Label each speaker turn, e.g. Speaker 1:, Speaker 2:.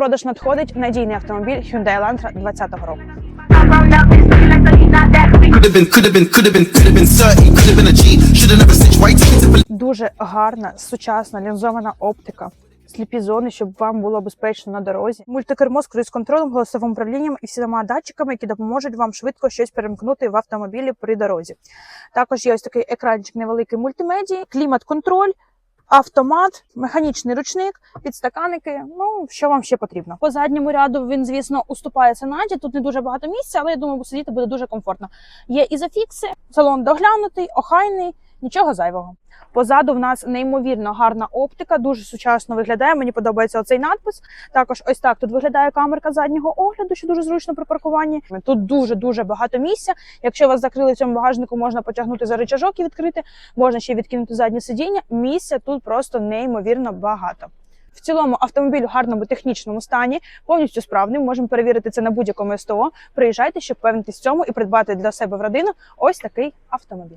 Speaker 1: продаж надходить надійний автомобіль Hyundai Elantra 2020 року.
Speaker 2: Could have been, could have been, could have been, could have been 30, could have been a G. Should have never switched white tickets to
Speaker 1: Дуже гарна, сучасна лінзована оптика. Сліпі зони, щоб вам було безпечно на дорозі. Мультикермо з круїз-контролем, голосовим управлінням і всіма датчиками, які допоможуть вам швидко щось перемкнути в автомобілі при дорозі. Також є ось такий екранчик невеликий мультимедії, клімат-контроль. Автомат, механічний ручник, підстаканники. Ну що вам ще потрібно? По задньому ряду він, звісно, уступає Сенаті. Тут не дуже багато місця, але я думаю, сидіти буде дуже комфортно. Є ізофікси, салон доглянутий, охайний, нічого зайвого. Позаду в нас неймовірно гарна оптика, дуже сучасно виглядає. Мені подобається оцей надпис. Також ось так тут виглядає камерка заднього огляду, що дуже зручно при паркуванні. Тут дуже дуже багато місця. Якщо вас закрили в цьому багажнику, можна потягнути за рычажок і відкрити. Можна ще відкинути заднє сидіння. Місця тут просто неймовірно багато. В цілому автомобіль у гарному технічному стані, повністю справним. Можемо перевірити це на будь-якому СТО. Приїжджайте, щоб впевнитись в цьому і придбати для себе в родину ось такий автомобіль.